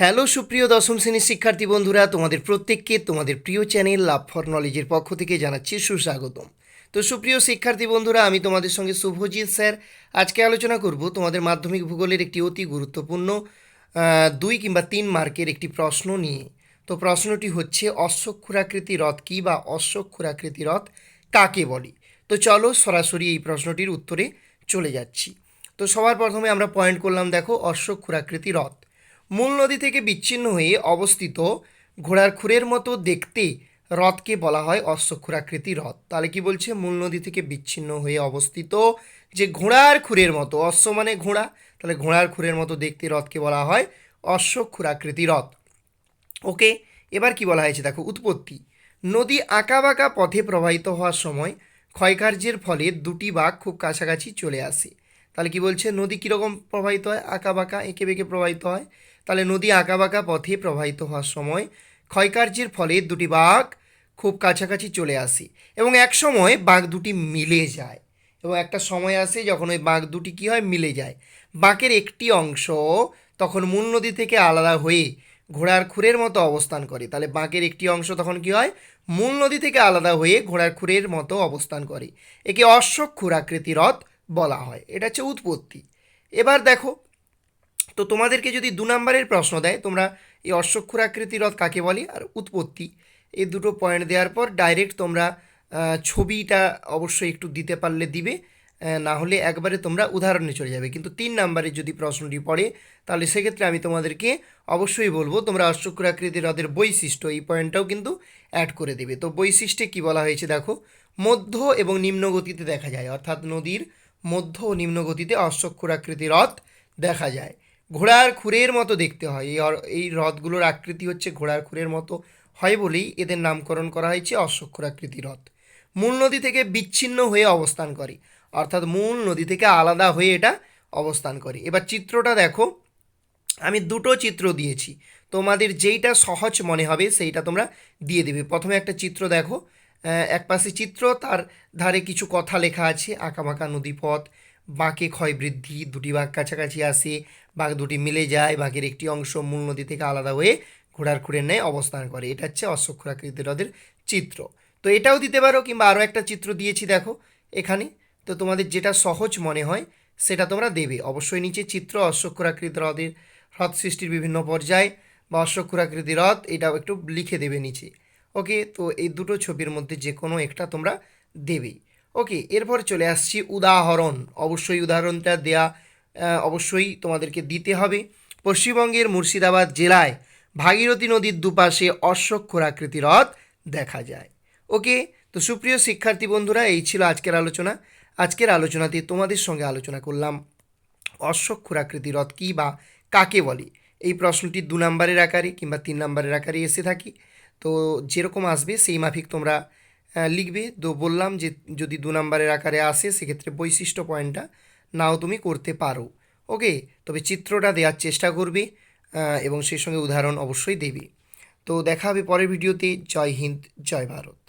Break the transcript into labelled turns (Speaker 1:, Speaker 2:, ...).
Speaker 1: Hello সুপ্রিয় দশম শ্রেণির শিক্ষার্থী বন্ধুরা, তোমাদের প্রত্যেককে তোমাদের প্রিয় চ্যানেল লাভ ফর নলেজের পক্ষ থেকে জানাচ্ছি সুস্বাগতম। তো সুপ্রিয় শিক্ষার্থী বন্ধুরা, আমি তোমাদের সঙ্গে শুভজিৎ স্যার। আজকে আলোচনা করব তোমাদের মাধ্যমিক ভূগোলের একটি অতি গুরুত্বপূর্ণ দুই কিংবা তিন মার্কের একটি প্রশ্ন নিয়ে। তো প্রশ্নটি হচ্ছে অশ্বক্ষুরাকৃতি রথ কী বা অশ্বক্ষুরাকৃতি রথ কাকে বলি? তো চলো সরাসরি এই প্রশ্নটির উত্তরে চলে যাচ্ছি। তো সবার প্রথমে আমরা পয়েন্ট করলাম, দেখো অশ্বক্ষুরাকৃতি রথ। মূল নদী থেকে বিচ্ছিন্ন হয়ে অবস্থিত ঘোড়ার খুরের মতো দেখতে হ্রদকে বলা হয় অশ্বক্ষুরাকৃতি হ্রদ। তাহলে কি বলছে? মূল নদী থেকে বিচ্ছিন্ন হয়ে অবস্থিত যে ঘোড়ার খুরের মতো, অশ্ব মানে ঘোড়া। তাহলে ঘোড়ার খুরের মতো দেখতে হ্রদকে বলা হয় অশ্বক্ষুরাকৃতি হ্রদ। ওকে এবার কি বলা হয়েছে? দেখো, উৎপত্তি। নদী আঁকাবাঁকা পথে প্রবাহিত হওয়ার সময় ক্ষয়কার্যের ফলে দুটি বাঘ খুব কাছাকাছি চলে আসে। তাহলে কি বলছে? নদী কীরকম প্রবাহিত হয়? আঁকাবাঁকা এঁকে বেঁকে প্রবাহিত হয়। তাহলে নদী আঁকাবাঁকা পথে প্রবাহিত হওয়ার সময় ক্ষয়কার্যের ফলে দুটি বাঘ খুব কাছাকাছি চলে আসে এবং এক সময় বাঘ দুটি মিলে যায় এবং একটা সময় আসে যখন ওই বাঘ দুটি কী হয়? মিলে যায়। বাঁকের একটি অংশ তখন মূল নদী থেকে আলাদা হয়ে ঘোড়ার খুরের মতো অবস্থান করে। তাহলে বাঁকের একটি অংশ তখন কি হয়? মূল নদী থেকে আলাদা হয়ে ঘোড়ার খুরের মতো অবস্থান করে। একে অশ্বক্ষুর আকৃতি রথ বলা হয়। এটা হচ্ছে উৎপত্তি। এবার দেখো তো তোমাদেরকে যদি দু নম্বরের প্রশ্ন দেয়, তোমরা এই অশ্বক্ষুর আকৃতি রথ কাকে বলে আর উৎপত্তি এই দুটো পয়েন্ট দেওয়ার পর ডাইরেক্ট তোমরা ছবিটা অবশ্যই একটু দিতে পারলে দিবে না হলে একবারে তোমরা উদাহরণে চলে যাবে। কিন্তু তিন নম্বরে যদি প্রশ্নটি পড়ে, তাহলে সেক্ষেত্রে আমি তোমাদেরকে অবশ্যই বলব, তোমরা অশ্বক্ষুর আকৃতি হ্রদের বৈশিষ্ট্য, এই পয়েন্টটাও কিন্তু অ্যাড করে দেবে। তো বৈশিষ্ট্যে কি বলা হয়েছে দেখো, মধ্য এবং নিম্ন গতিতে দেখা যায়, অর্থাৎ নদীর মধ্য ও নিম্ন গতিতে অশ্বক্ষুর আকৃতি হ্রদ দেখা যায়। ঘোড়ার খুরের মতো দেখতে হয়। এই এই হ্রদগুলোর আকৃতি হচ্ছে ঘোড়ার খুরের মতো হয় বলেই এদের নামকরণ করা হয়েছে অশ্বক্ষুর আকৃতি হ্রদ। মূল নদী থেকে বিচ্ছিন্ন হয়ে অবস্থান করে। অর্থাৎ মূল নদী থেকে আলাদা হয়ে এটা অবস্থান করে। এবার চিত্রটা দেখো। আমি দুটো চিত্র দিয়েছি। তোমাদের যেইটা সহজ মনে হবে সেইটা তোমরা দিয়ে দেবে। প্রথমে একটা চিত্র দেখো। এক পাশে চিত্র, তার ধারে কিছু কথা লেখা আছে আঁকাবাঁকা নদীপথ বাঁকে ক্ষয় বৃদ্ধি, দুটি বাঘ কাছাকাছি আসে বাঘ দুটি মিলে যায় বাঘের একটি অংশ মূল নদী থেকে আলাদা হয়ে ঘোড়ার খুঁড়ের ন্যায় অবস্থান করে। এটা হচ্ছে অশ্বক্ষরাকৃতি হ্রদের চিত্র। তো এটাও দিতে পারো কিংবা আরও একটা চিত্র দিয়েছি দেখো এখানে। তো তোমাদের যেটা সহজ মনে হয় সেটা তোমরা দেবে। অবশ্যই নিচে চিত্র অশ্বক্ষরাকৃতি হ্রদের, হ্রদ সৃষ্টির বিভিন্ন পর্যায় বা অশ্বক্ষরাকৃতি হ্রদ, এটাও একটু লিখে দেবে নিচে। ওকে? তো এই দুটো ছবির মধ্যে যে কোনো একটা তোমরা দেবেই। ওকে এরপর চলে আসছি উদাহরণ। অবশ্যই উদাহরণটা দেয়া অবশ্যই তোমাদেরকে দিতে হবে। পশ্চিমবঙ্গের মুর্শিদাবাদ জেলায় ভাগীরথী নদীর দুপাশে অশ্বক্ষরাকৃতি হ্রদ দেখা যায়। ওকে তো সুপ্রিয় শিক্ষার্থী বন্ধুরা, এই ছিল আজকের আলোচনা। আজকের আলোচনাতে তোমাদের সঙ্গে আলোচনা করলাম অশ্বক্ষুরাকৃতি রথ কী বা কাকে বলে? এই প্রশ্নটি দু নম্বরের আকারে কিংবা তিন নম্বরের আকারে এসে থাকি। তো যেরকম আসবে, সেই মাফিক তোমরা লিখবে। তো বললাম যে যদি দু নম্বরের আকারে আসে, সেক্ষেত্রে বৈশিষ্ট্য পয়েন্টটা নাও তুমি করতে পারো। ওকে? তবে চিত্রটা দেওয়ার চেষ্টা করবে এবং সেই সঙ্গে উদাহরণ অবশ্যই দেবে। তো দেখা হবে পরের ভিডিওতে। জয় হিন্দ, জয় ভারত।